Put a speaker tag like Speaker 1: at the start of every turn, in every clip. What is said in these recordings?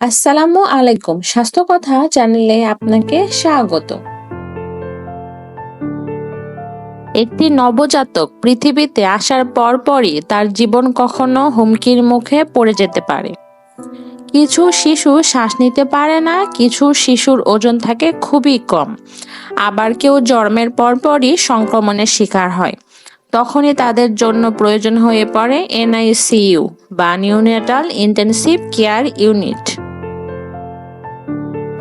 Speaker 1: আসসালামু আলাইকুম। স্বাস্থ্য কথা চ্যানেলে আপনাকে স্বাগত। একটি নবজাতক পৃথিবীতে আসার পরপরই তার জীবন কখনো হুমকির মুখে পড়ে যেতে পারে। কিছু শিশু শ্বাস নিতে পারে না, কিছু শিশুর ওজন থাকে খুবই কম। আবার কেউ জন্মের পরপরই সংক্রমণের শিকার হয়। তখনই তাদের জন্য প্রয়োজন হয়ে পড়ে এনআইসিইউ বা নিউনেটাল ইন্টেনসিভ কেয়ার ইউনিট।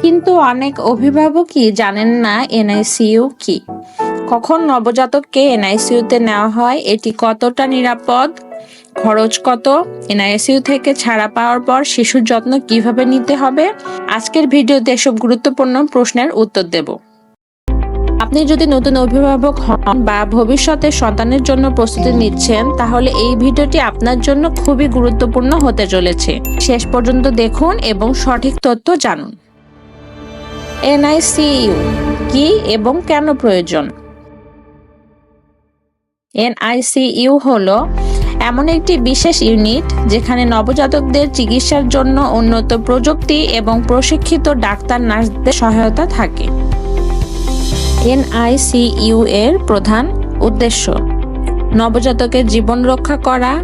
Speaker 1: কিন্তু অনেক অভিভাবকই জানেন না এনআইসিইউ কি। কখন নবজাতককে এনআইসিইউতে নেওয়া হয়, এটি কতটা নিরাপদ, খরচ কত, এনআইসিইউ থেকে ছাড়া পাওয়ার পর শিশুর যত্ন কীভাবে নিতে হবে, আজকের ভিডিওতে এসব গুরুত্বপূর্ণ প্রশ্নের উত্তর দেব। আপনি যদি নতুন অভিভাবক হন বা ভবিষ্যতে সন্তানের জন্য প্রস্তুতি নিচ্ছেন, তাহলে এই ভিডিওটি আপনার জন্য খুবই গুরুত্বপূর্ণ হতে চলেছে। শেষ পর্যন্ত দেখুন এবং সঠিক তথ্য জানুন। এনআইসিইউ কি এবং কেন প্রয়োজন? এনআইসিইউ হলো এমন একটি বিশেষ ইউনিট যেখানে নবজাতকদের চিকিৎসার জন্য উন্নত প্রযুক্তি এবং প্রশিক্ষিত ডাক্তার নার্সদের সহায়তা থাকে। এনআইসিইউ এর প্রধান উদ্দেশ্য। নবজাতকের জীবন রক্ষা করা,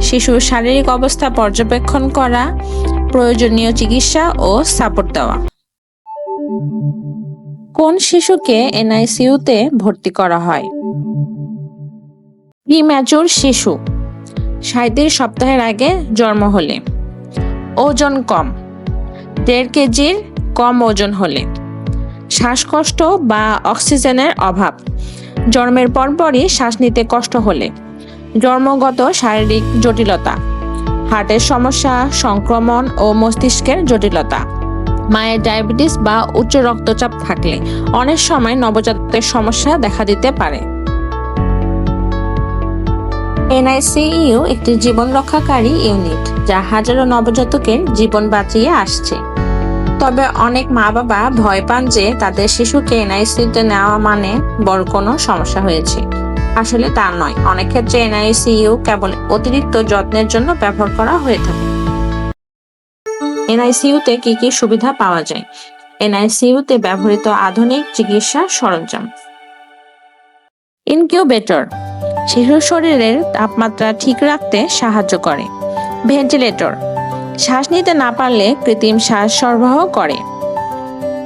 Speaker 1: শিশুর শারীরিক অবস্থা পর্যবেক্ষণ করা, প্রয়োজনীয় চিকিৎসা ও সাপোর্ট দেওয়া। কোন শিশুকে এনআইসিইউতে ভর্তি করা হয়? প্রিম্যাচুর শিশু। সাঁত্রিশ সপ্তাহের আগে জন্ম হলে। ওজন কম। দেড় কেজির কম ওজন হলে। শ্বাসকষ্ট বা অক্সিজেনের অভাব। জন্মের পরপরই শ্বাস নিতে কষ্ট হলে। জন্মগত শারীরিক জটিলতা। হার্টের সমস্যা, সংক্রমণ ও মস্তিষ্কের জটিলতা। মায়ের ডায়াবেটিস বা উচ্চ রক্তচাপ থাকলে অনেক সময় নবজাতকের সমস্যা দেখা দিতে পারে। এনআইসিইউ একটি জীবন রক্ষাকারী ইউনিট যা হাজারো নবজাতকের জীবন বাঁচিয়ে আসছে। তবে অনেক মা বাবা ভয় পান যে তাদের শিশুকে এনআইসিইউতে নেওয়া মানে বড় কোনো সমস্যা হয়েছে। আসলে তা নয়। অনেক ক্ষেত্রে এনআইসিইউ কেবল অতিরিক্ত যত্নের জন্য ব্যবহার করা হয়ে থাকে। এনআইসিইউতে কি কি সুবিধা পাওয়া যায়? এনআইসিইউতে ব্যবহৃত আধুনিক চিকিৎসা সরঞ্জাম। ইনকিউবেটর। শিশুর শরীরের তাপমাত্রা ঠিক রাখতে সাহায্য করে। ভেন্টিলেটর। শ্বাস নিতে না পারলে কৃত্রিম শ্বাস সরবরাহ করে।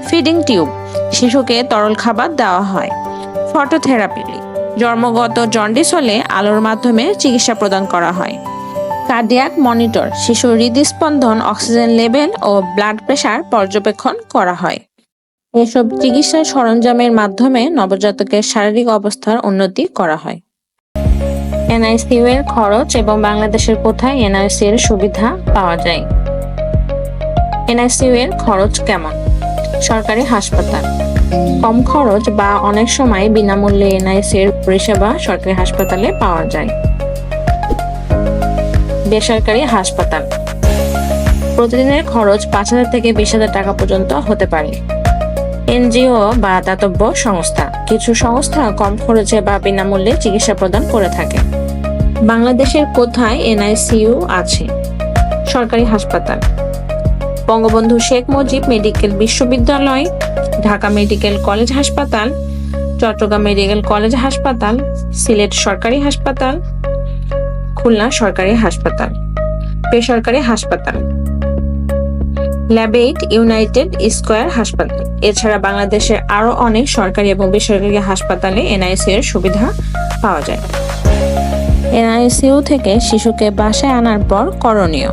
Speaker 1: Feeding tube. শিশুকে তরল খাবার দেওয়া হয়। ফটোথেরাপি। জন্মগত জন্ডিস হলে আলোর মাধ্যমে চিকিৎসা প্রদান করা হয়। কার্ডিয়াক মনিটর শিশুর হৃদস্পন্দন অক্সিজেন লেভেল ও ব্লাড প্রেশার পর্যবেক্ষণ করা হয়। এসব চিকিৎসা সরঞ্জামের মাধ্যমে নবজাতকের শারীরিক অবস্থার উন্নতি করা হয়। এনআইসিইউ এর খরচ এবং বাংলাদেশের কোথায় এনআইসি এর সুবিধা পাওয়া যায়? এনআইসিইউ এর খরচ কেমন? সরকারি হাসপাতাল। কম খরচ বা অনেক সময় বিনামূল্যে এনআইসি এর পরিষেবা সরকারি হাসপাতালে পাওয়া যায়। বেসরকারি হাসপাতাল। প্রতিদিনের খরচ পাঁচ হাজার থেকে বিশ হাজার টাকা পর্যন্ত হতে পারে। এনজিও বা দাতব্য সংস্থা। কিছু সংস্থা কম খরচে বা বিনামূল্যে চিকিৎসা প্রদান করে থাকে। বাংলাদেশের কোথায় এনআইসিইউ আছে? সরকারি হাসপাতাল। বঙ্গবন্ধু শেখ মুজিব মেডিকেল বিশ্ববিদ্যালয়, ঢাকা মেডিকেল কলেজ হাসপাতাল, চট্টগ্রাম মেডিকেল কলেজ হাসপাতাল, সিলেট সরকারি হাসপাতাল খুলনা সরকারি হাসপাতাল। বেসরকারি হাসপাতাল। ল্যাবেইট ইউনাইটেড স্কোয়ার হাসপাতাল। এছাড়া বাংলাদেশের আরও অনেক সরকারি এবং বেসরকারি হাসপাতালে এনআইসি এর সুবিধা পাওয়া যায়। এনআইসিইউ থেকে শিশুকে বাসায় আনার পর করণীয়।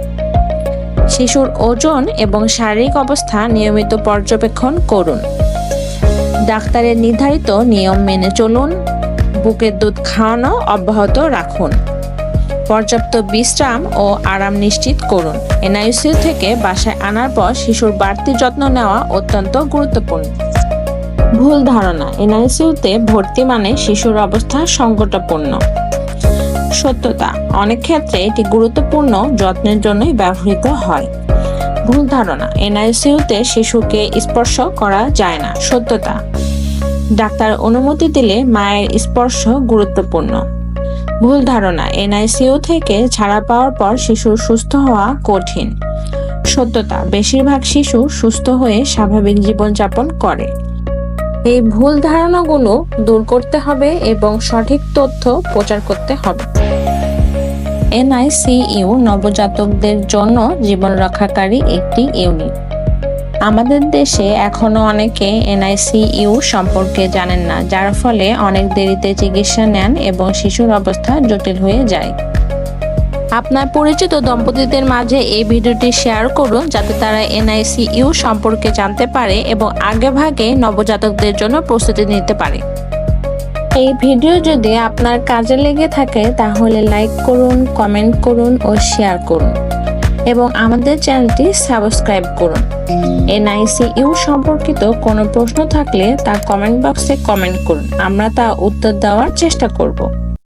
Speaker 1: শিশুর ওজন এবং শারীরিক অবস্থা নিয়মিত পর্যবেক্ষণ করুন। ডাক্তারের নির্ধারিত নিয়ম মেনে চলুন। বুকের দুধ খাওয়ানো অব্যাহত রাখুন। পর্যাপ্ত বিশ্রাম ও আরাম নিশ্চিত করুন। এনআইসিউ থেকে বাসায় আনার পর শিশুর বাড়তি যত্ন নেওয়া অত্যন্ত গুরুত্বপূর্ণ। ভুল ধারণা, এনআইসিউতে ভর্তি মানে শিশুর অবস্থা সংকটাপূর্ণ। সত্যতা, অনেক ক্ষেত্রে এটি গুরুত্বপূর্ণ, যত্নের জন্যই ব্যবহৃত হয়। ভুল ধারণা, এনআইসিউতে শিশুকে স্পর্শ করা যায় না। সত্যতা, ডাক্তার অনুমতি দিলে মায়ের স্পর্শ গুরুত্বপূর্ণ। ভুল ধারণা। এনআইসিইউ থেকে ছাড়া পাওয়ার পর শিশুর সুস্থ হওয়া কঠিন। সত্যতা, বেশিরভাগ শিশু সুস্থ হয়ে স্বাভাবিক জীবনযাপন করে। এই ভুল ধারণাগুলো দূর করতে হবে এবং সঠিক তথ্য প্রচার করতে হবে। এনআইসিইউ নবজাতকদের জন্য জীবন রক্ষাকারী একটি ইউনিট। আমাদের দেশে এখনও অনেকে এনআইসিইউ সম্পর্কে জানেন না, যার ফলে অনেক দেরিতে চিকিৎসা নেন এবং শিশুর অবস্থা জটিল হয়ে যায়। আপনার পরিচিত দম্পতিদের মাঝে এই ভিডিওটি শেয়ার করুন, যাতে তারা এনআইসিইউ সম্পর্কে জানতে পারে এবং আগেভাগে নবজাতকদের জন্য প্রস্তুতি নিতে পারে। এই ভিডিও যদি আপনার কাজে লেগে থাকে, তাহলে লাইক করুন, কমেন্ট করুন ও শেয়ার করুন। এবং আমাদের চ্যানেলটি সাবস্ক্রাইব করুন। এনআইসি ইউ সম্পর্কিত কোনো প্রশ্ন থাকলে তা কমেন্ট বক্সে কমেন্ট করুন। আমরা তা উত্তর দেওয়ার চেষ্টা করব।